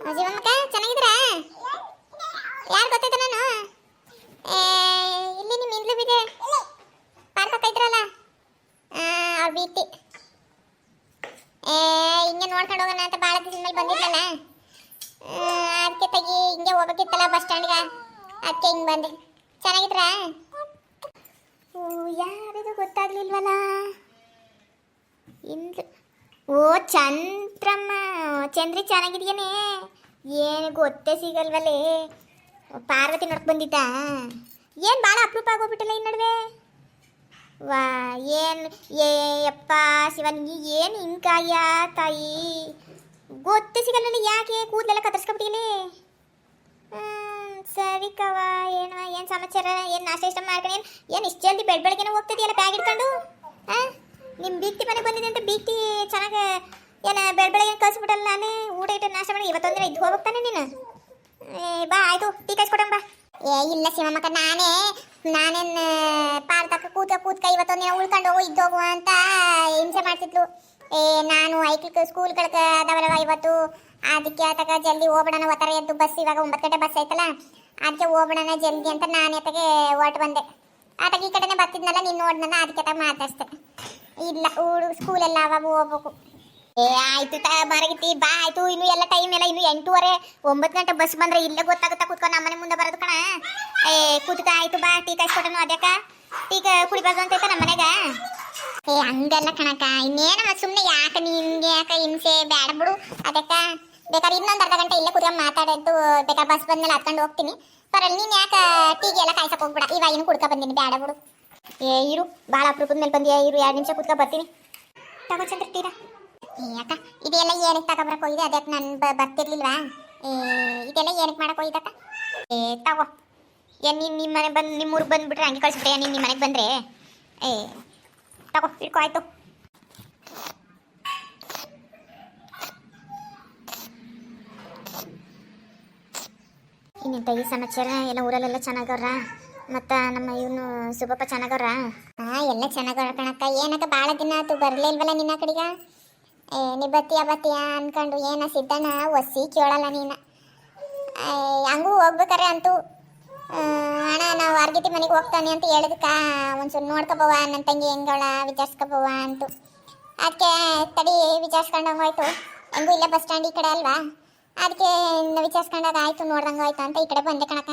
ಜೀವನ್ಮಕ್ಕ ಚೆನ್ನಾಗಿದ್ದೀರಾ? ಯಾರು ಗೊತ್ತೈತ ನಾನು? ಇಲ್ಲಿ ನಿಮ್ಮ ಇಂದ್ಲು ಬಿದೆ. ಪಾರ್ಕ್ ಹಾಕೈತ್ರಲ್ಲ ಅವ್ರ ಬೀತಿ ಹಿಂಗೆ ನೋಡ್ಕೊಂಡು ಹೋಗೋಣ ಅಂತ ಭಾಳ ದಿನ ಮೇಲೆ ಬಂದಿದ್ಲಲ್ಲ ಅದಕ್ಕೆ ತೆಗಿ ಹಿಂಗೆ ಹೋಗ್ಬೇಕಿತ್ತಲ್ಲ ಬಸ್ ಸ್ಟ್ಯಾಂಡ್ಗೆ. ಅದಕ್ಕೆ ಹಿಂಗೆ ಬಂದೆ. ಚೆನ್ನಾಗಿದ್ರಾ? ಓ ಯಾರಿದು ಗೊತ್ತಾಗ್ಲಿಲ್ವಲ್ಲ? ಇಂದು ಓ, ಚಂದ್ರಮ್ಮ, ಚಂದ್ರಿ ಚೆನ್ನಾಗಿದೆಯೇನೆ? ಏನು ಗೊತ್ತೇ ಸಿಗಲ್ವಲ್ಲೇ ಪಾರ್ವತಿ ನೋಡಕ್ ಬಂದಿದ್ದ? ಏನು ಭಾಳ ಅಪರೂಪ ಆಗೋಗ್ಬಿಟ್ಟಲ್ಲ ಈ ನಡುವೆ? ವಾ, ಏನು, ಏ ಅಪ್ಪ ಶಿವನಿಗೆ ಏನು ಹಿಂಗಾಯ ತಾಯಿ? ಗೊತ್ತೇ ಸಿಗಲ್ಲ ಯಾಕೆ ಕೂದಲೆಲ್ಲ ಕತ್ತರಿಸ್ಕೊಬಿಟ್ಟಿಲಿ ಸರಿ ಕವ ಏನು ಏನು ಸಮಾಚಾರ, ಏನು ನಾಷ್ಟ ಇಷ್ಟ ಮಾಡ್ಕೊಂಡು ಏನು ಏನು ಇಷ್ಟು ಜಲ್ದಿ ಬೆಳ್ ಬೆಳಗ್ಗೆನೇ ಹೋಗ್ತಿದೆಯಲ್ಲ ಬ್ಯಾಗ್ ಇಟ್ಕೊಂಡು ಹಾಂ? ನಿಮ್ಮ ಬೀಗ್ತಿ ಮನೆ ಬಂದಿದೆ ಅಂತ ಬೀಗ್ತಿ ಚೆನ್ನಾಗಿ ಏನ ಬೆಳ್ ಬೆಳಗ್ಗೆ ಕಳ್ಸಿಬಿಟ್ಟಲ್ಲ ನಾನೇ ಊಟ ಇಟ್ಟು ನಾಷ್ಟ ಮಾಡಿ ಇವತ್ತೊಂದಿನ ಇದ್ದು ಹೋಗ್ತಾನೆ ನೀನು? ಬಾ, ಆಯ್ತು. ಟೀ ಕಾಯಿಸ್ಕೊಡಂಬ ಏ, ಇಲ್ಲ ಶಿವಮಕ್ಕ ನಾನೇ, ನಾನೇನು ಪಾರ್ದಕ್ಕ ಕೂತ್ಕ ಕೂತ್ಕ ಇವತ್ತೊಂದಿನ ಉಳ್ಕೊಂಡು ಹೋಗು, ಇದ್ದು ಹೋಗು ಅಂತ ಹಿಂಸೆ ಮಾಡ್ತಿದ್ಲು. ಏ, ನಾನು ಐಕ್ಳಿಗೆ ಸ್ಕೂಲ್ಗಳಿಗೆ ಅದಾವಲ್ಲ ಇವತ್ತು. ಅದಕ್ಕೆ ಆತಕ ಜಲ್ದಿ ಹೋಗ್ಬಿಡೋಣ. ಒತ್ತರ ಎದ್ದು ಬಸ್ ಇವಾಗ ಒಂಬತ್ತು ಗಂಟೆ ಬಸ್ ಐತಲ್ಲ ಅದಕ್ಕೆ ಹೋಗ್ಬಿಡೋಣ ಜಲ್ದಿ ಅಂತ ನಾನು ಆತಗೆ ಹೊರಟು ಬಂದೆ. ಆತಗೆ ಈ ಕಡೆನೇ ಬರ್ತಿದ್ನಲ್ಲ, ನೀನು ನೋಡ್ನಲ್ಲ, ಅದಕ್ಕೆ ಮಾತಾಡ್ಸ್ದೆ. ಇಲ್ಲ, ಊರು ಸ್ಕೂಲೆಲ್ಲ ಅವಾಗ ಹೋಗ್ಬೇಕು. ಏ, ಆಯ್ತು ತ ಮರಗಿತಿ ಬಾ, ಆಯ್ತು. ಇನ್ನು ಎಲ್ಲ ಟೈಮ್ ಎಲ್ಲ ಇನ್ನು ಎಂಟೂವರೆ, ಒಂಬತ್ತು ಗಂಟೆ ಬಸ್ ಬಂದ್ರೆ ಇಲ್ಲೇ ಗೊತ್ತಾಗುತ್ತಾ ಕುತ್ಕೊಂಡು ನಮ್ಮನೆ ಮುಂದೆ ಬರೋದು ಕಣ? ಏ, ಕುತ್ಕ, ಆಯ್ತು, ಬಾ, ಟೀ ಕಾಯಿಸ್ಕೊಟ್ಟನು ಅದಕ್ಕ ಟೀ ಕುಡಿಬಾರ್ದು ಅಂತ ನಮ್ಮ ಮನೆಗ? ಏ, ಹಂಗಲ್ಲ ಕಣಕ ಇನ್ನೇನಮ್ಮ ಸುಮ್ಮನೆ ಯಾಕೆ ನಿನ್ಗೆ ಯಾಕೆ ಹಿಂಸೆ ಬೇಡ. ಬಿಡು ಅದಕ್ಕ ಬೇಕಾದ್ರೆ ಇನ್ನೊಂದು ಅರ್ಧ ಗಂಟೆ ಇಲ್ಲೇ ಕುತ್ಕೊಂಡು ಮಾತಾಡೋದು, ಬೇಕಾದ್ರೆ ಬಸ್ ಬಂದ್ಮೇಲೆ ಹತ್ಕೊಂಡು ಹೋಗ್ತೀನಿ. ಪರಲ್ ನೀನು ಯಾಕೆ ಟೀಗೆ ಎಲ್ಲ ಕಾಯ್ಸಕ್ಕೆ ಹೋಗ್ಬಿಡ. ಇವಾಗ ಇನ್ನು ಕುಡ್ಕೊ ಬಂದಿನಿ ಬೇಡ ಬಿಡು. ಏ, ಇರು ಭಾಳ ಅಪರೂಪದ ಮೇಲೆ ಬಂದಿಯಾ, ಇರು, ಎರಡು ನಿಮಿಷ ಕುತ್ಕೊ ಬರ್ತೀನಿ. ತಗೋ ಚಂದ್ರ ಏ ಇದೆಲ್ಲ ಏನಕ್ಕೆ ತಗೊಬರಕ್ಕೆ ಹೋಗಿದೆ ಅದಕ್ಕೆ ನಾನು ಬರ್ತಿರ್ಲಿಲ್ವಾ? ಏ, ಇದೆಲ್ಲ ಏನಕ್ಕೆ ಮಾಡಕ್ಕೆ ಹೋಗಿದ್ದಕ್ಕ ಏ, ತಗೋ. ಏನ್ ನೀನು ನಿಮ್ಮ ಮನೆ ಬಂದು ನಿಮ್ಮ ಊರಿಗೆ ಬಂದುಬಿಟ್ರೆ ಹಂಗೆ ಕಳಿಸ್ಬಿಟ್ಟೆ ನೀನು ನಿಮ್ಮ ಮನೆಗೆ ಬಂದರೆ? ಏ, ತಗೋ ಇಟ್ಕೋ ಆಯ್ತು. ಈ ಸಮಾಚಾರ ಎಲ್ಲ ಊರಲ್ಲೆಲ್ಲ ಚೆನ್ನಾಗವ್ರ? ಮತ್ತು ನಮ್ಮ ಇವನು ಸುಬ್ಬಪ್ಪ ಚೆನ್ನಾಗವ್ರ? ಹಾಂ, ಎಲ್ಲ ಚೆನ್ನಾಗವ್ರ ಕಣಕ್ಕ. ಏನಕ್ಕ ಭಾಳ ದಿನ ಆಯ್ತು ಬರ್ಲಿಲ್ವಲ್ಲ ನಿನ್ನ ಕಡೆಗ? ಏ, ನೀ ಬತ್ತೀಯ ಅನ್ಕೊಂಡು ಏನ ಸಿದ್ದಣ್ಣ ಒಸಿ ಕೇಳಲ್ಲ ನೀನು. ಹಂಗೂ ಹೋಗ್ಬೇಕಾರೆ ಅಂತೂ. ಅಣ್ಣ, ನಾವು ಅರ್ಗಿತಿ ಮನೆಗೆ ಹೋಗ್ತಾನೆ ಅಂತ ಹೇಳಿದಕ್ಕ ಒಂದ್ಸಲ ನೋಡ್ಕೋಬವ ನನ್ನ ತಂಗಿ ಹೆಂಗಳ ವಿಚಾರಿಸ್ಕೊಬೋವ ಅಂತು. ಅದಕ್ಕೆ ತಡಿ, ವಿಚಾರಿಸ್ಕೊಂಡಂಗೆ ಹೋಯ್ತು. ಹೆಂಗೂ ಇಲ್ಲ ಬಸ್ ಸ್ಟ್ಯಾಂಡ್ ಈ ಕಡೆ ಅಲ್ವಾ? ಅದಕ್ಕೆ ವಿಚಾರಿಸ್ಕೊಂಡಾಗ ಆಯ್ತು, ನೋಡ್ದಂಗೆ ಆಯ್ತು ಅಂತ ಈ ಕಡೆ ಬಂದೆ ಕಣಕ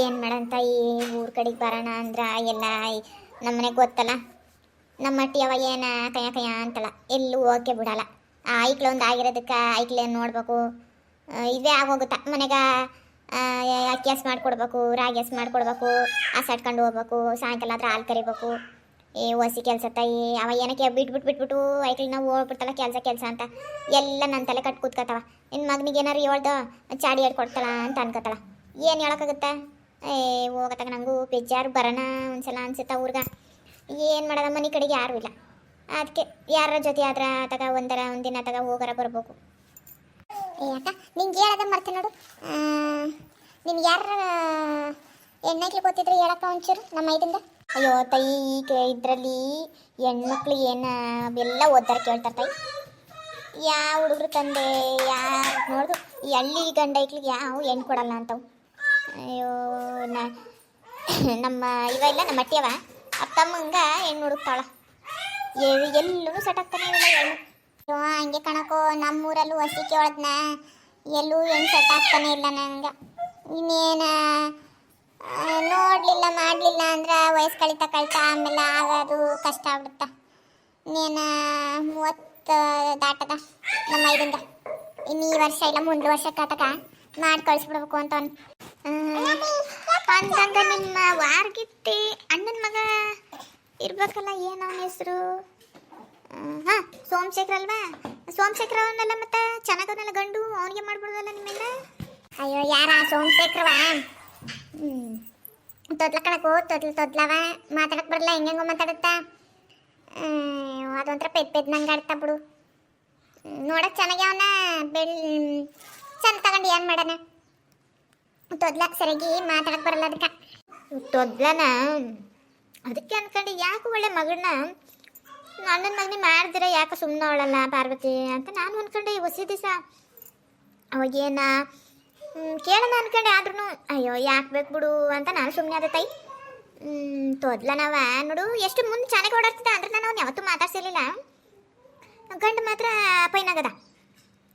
ಏನು ಮಾಡಂತ ಈ ಊರ ಕಡೆಗೆ ಬರೋಣ ಅಂದ್ರೆ, ಎಲ್ಲ ನಮ್ಮನೆ ಗೊತ್ತಲ್ಲ. ನಮ್ಮ ಅಟ್ಟಿ ಅವ ಏನ ಕಯ ಕಯ ಅಂತಲ್ಲ, ಎಲ್ಲೂ ಓಕೆ ಬಿಡಲ್ಲ. ಆ ಒಂದು ಆಗಿರೋದಕ್ಕೆ ಐಕ್ಲೆ ನೋಡ್ಬೇಕು. ಇವೇ ಆಗೋಗುತ್ತ. ಮನೆಗ ಅಕ್ಕಿ ಹಸ್ ಮಾಡ್ಕೊಡ್ಬೇಕು, ರಾಗಿ ಹಸ್ ಮಾಡ್ಕೊಡ್ಬೇಕು ಹಸಾಡ್ಕೊಂಡು ಹೋಗ್ಬೇಕು, ಸಾಯಂಕಾಲ ಆದ್ರೆ ಹಾಲು ಕರಿಬೇಕು. ಏ ಹೊಸಿ ಕೆಲಸ ತಾಯಿ ಅವ ಏನಕ್ಕೆ ಬಿಟ್ಬಿಟ್ಟು ಬಿಟ್ಬಿಟ್ಟು ಐಕ್ಳಿಗೆ ನಾವು ಹೋಗ್ಬಿಡ್ತಲ್ಲ ಕೆಲಸ ಕೆಲಸ ಅಂತ. ಎಲ್ಲ ನನ್ನ ತಲೆ ಕಟ್ ಕೂತ್ಕೊತಾವ ನಿನ್ನ ಮಗನಿಗೆ ಏನಾರು ಹೇಳ್ದು, ಚಾಡಿ ಹೇಳ್ಕೊಡ್ತಾಳ ಅಂತ ಅನ್ಕೋತಾಳ ಏನು ಹೇಳೋಕ್ಕಾಗುತ್ತೆ? ಏ, ಹೋಗತ್ತಾಗ ನಂಗೂ ಬೇಜಾರು ಬರೋಣ ಒಂದ್ಸಲ ಅನ್ಸುತ್ತಾ ಊರ್ಗ. ಏನು ಮಾಡೋದ ಮನೆ ಕಡೆಗೆ ಯಾರು ಇಲ್ಲ. ಅದಕ್ಕೆ ಯಾರ ಜೊತೆ ಆದ್ರ ತಗ ಒಂದರ ಒಂದಿನ ತಗ ಹೋಗರ ಬರ್ಬೇಕು. ಅಕ್ಕ, ನಿಂಗೆ ಹೇಳದ ಮರ್ತೆ ನೋಡು. ನಿನ್ಗೆ ಯಾರ ಹೆಣ್ಣೈಕ್ಳು ಗೊತ್ತಿದ್ರೆ ಹೇಳಕ್ಕ ಒಂಚೂರು, ನಮ್ಮ ಐದಿಂದ? ಅಯ್ಯೋ, ತಾಯಿ ಈಗ ಇದರಲ್ಲಿ ಹೆಣ್ಮಕ್ಳು ಏನು ಅವೆಲ್ಲ ಓದ್ತಾರೆ ಕೇಳ್ತಾರೆ ತಾಯಿ. ಯಾವ ಹುಡುಗರು ತಂದೆ, ಯಾರು ನೋಡ್ದು? ಈ ಹಳ್ಳಿ ಗಂಡ ಐಕ್ಳಿಗೆ ಯಾವ ಹೆಣ್ಣು ಕೊಡಲ್ಲ ಅಂತವು. ಅಯ್ಯೋ, ನಾ ನಮ್ಮ ಇವ ಇಲ್ಲ, ನಮ್ಮ ಅಟ್ಟಿಯವ ಅಕ್ಕಮ್ಮಂಗ ಹೆಣ್ಣು ಹುಡುಕ್ತಾಳ. ಎಲ್ಲರೂ ಸೆಟ್ ಆಗ್ತಾನೆ ಇಲ್ಲ ಹೆಣ್ಣು. ಹಂಗೆ ಕಣಕೋ, ನಮ್ಮೂರಲ್ಲೂ ಹಸಿ ಕೇಳದ್ನ. ಎಲ್ಲೂ ಹೆಣ್ಣು ಸೆಟ್ ಆಗ್ತಾನೆ ಇಲ್ಲ ನಂಗೆ. ಇನ್ನೇನ ನೋಡ್ಲಿಲ್ಲ, ಮಾಡಲಿಲ್ಲ ಅಂದ್ರೆ ವಯಸ್ಸು ಕಳಿತಾ ಕಳಿತಾ ಆಮೇಲೆ ಆಗೋದು ಕಷ್ಟ ಆಗ್ಬಿಡುತ್ತ ನೀನು ಮೂವತ್ತು, ದಾಟದ ನಮ್ಮ ಐದಿಂದ ಇನ್ನು ಈ ವರ್ಷ ಇಲ್ಲ, ಮುಂದೆ ವರ್ಷ ಕಟಕ ಮಾಡಿ ಕಳಿಸ್ಬಿಡ್ಬೇಕು ಅಂತ ಅಂತಂದ್ರೆ ನಿಮ್ಮ ವಾರ್ಗಿತ್ತಿ ಅಣ್ಣನ ಮಗ ಇರ್ಬೇಕಲ್ಲ ಏನು ಅವನ ಹೆಸರು? ಹಾ, ಸೋಮಶೇಖರ್ ಅಲ್ವಾ? ಸೋಮಶೇಖರ್ ಅವನಲ್ಲ ಮತ್ತೆ ಚೆನ್ನಾಗದಲ್ಲ ಗಂಡು, ಅವನಿಗೆ ಮಾಡ್ಬಿಡೋದಲ್ಲ ನಿಮ್ಮಿಂದ? ಅಯ್ಯೋ, ಯಾರ ಸೋಮಶೇಖರವ? ಹ್ಞೂ ತೊದ್ಲ ತೊದ್ಲವ ಮಾತಾಡಕ್ ಬರಲ್ಲ ಹೆಂಗೆಂಗೋ ಮಾತಾಡುತ್ತಾ. ಅದೊಂಥರ ಪೆದ್ ಪೆದ್ ನಂಗೆ ಆಡ್ತಾ ಬಿಡು. ಹ್ಮ್, ನೋಡಕ್ ಚೆನ್ನಾಗಿ ಬೆಳ್ ಚಂದ ತಗೊಂಡು ಏನು ಮಾಡೋಣ ತೊದ್ಲ ಸರಿಯಾಗಿ ಮಾತಾಡಕ್ಕೆ ಬರಲ್ಲ ಅದಕ್ಕೆ ತೊದ್ಲನ? ಅದಕ್ಕೆ ಅನ್ಕೊಂಡು ಯಾಕೆ ಒಳ್ಳೆ ಮಗಳನ್ನ ನನ್ನ ಮಗನೇ ಮಾಡಿದ್ರೆ ಯಾಕೆ ಸುಮ್ಮನೆ ಅವಳಲ್ಲ ಪಾರ್ವತಿ ಅಂತ ನಾನು ಅನ್ಕೊಂಡೆ ಹೊಸ ದಿವಸ. ಅವಾಗೇನ ಕೇಳೋಣ ಅನ್ಕೊಂಡೆ ಆದ್ರೂ ಅಯ್ಯೋ, ಯಾಕೆ ಬೇಕು ಬಿಡು ಅಂತ ನಾನು ಸುಮ್ಮನೆ ಆದ ತಾಯಿ. ತೊದ್ಲ ನಾವ. ನೋಡು, ಎಷ್ಟು ಮುಂದೆ ಚೆನ್ನಾಗಿ ಓಡಾಡ್ತಿದ್ದ ಅಂದ್ರೆ ನಾನು ಅವ್ನು ಯಾವತ್ತೂ ಮಾತಾಡ್ಸಿರ್ಲಿಲ್ಲ. ಗಂಡು ಮಾತ್ರ ಪೈನಾಗದ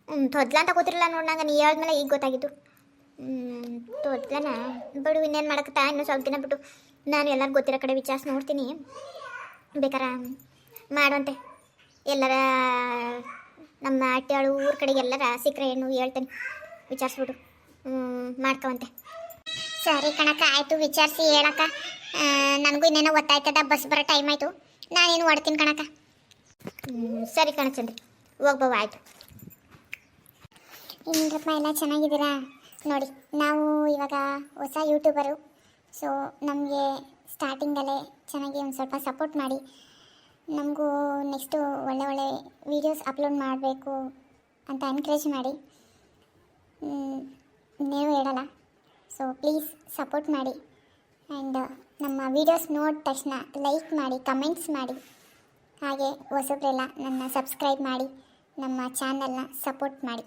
ಹ್ಞೂ ತೊದ್ಲ ಅಂತ ಗೊತ್ತಿರಲಿಲ್ಲ ನೋಡಿ ನಂಗೆ, ನೀ ಹೇಳಿದ್ಮೇಲೆ ಈಗ ಗೊತ್ತಾಗಿದ್ದು. ತೊದ್ಲನ. ಬಿಡು, ಇನ್ನೇನು ಮಾಡಕತ್ತಾ? ಇನ್ನೂ ಸ್ವಲ್ಪ ದಿನ ಬಿಟ್ಟು ನಾನು ಎಲ್ಲರೂ ಗೊತ್ತಿರೋ ಕಡೆ ವಿಚಾರಿಸಿ ನೋಡ್ತೀನಿ. ಬೇಕಾರ, ಮಾಡುವಂತೆ. ಎಲ್ಲರ, ನಮ್ಮ ಅಟ್ಟಾಳು ಊರ ಕಡೆಗೆ ಎಲ್ಲರ ಸಿಕ್ಕರೆ ಏನು ಹೇಳ್ತೇನೆ. ವಿಚಾರಿಸ್ಬಿಡು. ಹ್ಞೂ ಮಾಡ್ಕೊವಂತೆ ಸರಿ ಕಣಕ್ಕ ಆಯಿತು ವಿಚಾರಿಸಿ ಹೇಳಕ್ಕ. ನನಗೂ ಇನ್ನೇನೋ ಗೊತ್ತಾಯ್ತದ ಬಸ್ ಬರೋ ಟೈಮ್ ಆಯಿತು. ನಾನೇನು ಹೊಡ್ತೀನಿ ಕಣಕ್ಕ. ಹ್ಮ್, ಸರಿ ಕಣಚಂದ್ರಿ ಹೋಗ್ಬವ ಆಯಿತು. ಇಂದ್ರಪ್ಪ ಎಲ್ಲ ಚೆನ್ನಾಗಿದ್ದೀರಾ? ನೋಡಿ ನಾವು ಇವಾಗ ಹೊಸ ಯೂಟ್ಯೂಬರು ಸೊ ನಮಗೆ ಸ್ಟಾರ್ಟಿಂಗಲ್ಲೇ ಚೆನ್ನಾಗಿ ಒಂದು ಸ್ವಲ್ಪ ಸಪೋರ್ಟ್ ಮಾಡಿ. ನಮಗೂ ನೆಕ್ಸ್ಟು ಒಳ್ಳೆ ಒಳ್ಳೆ ವೀಡಿಯೋಸ್ ಅಪ್ಲೋಡ್ ಮಾಡಬೇಕು ಅಂತ ಎನ್ಕರೇಜ್ ಮಾಡಿ. ನೀವು ಹೇಳಲ್ಲ. ಸೊ ಪ್ಲೀಸ್ ಸಪೋರ್ಟ್ ಮಾಡಿ. ಆ್ಯಂಡ್ ನಮ್ಮ ವೀಡಿಯೋಸ್ ನೋಡಿದ ತಕ್ಷಣ ಲೈಕ್ ಮಾಡಿ ಕಮೆಂಟ್ಸ್ ಮಾಡಿ. ಹಾಗೆ ಹೊಸಬ್ರೆಲ್ಲ ನನ್ನ ಸಬ್ಸ್ಕ್ರೈಬ್ ಮಾಡಿ, ನಮ್ಮ ಚಾನಲ್ನ ಸಪೋರ್ಟ್ ಮಾಡಿ.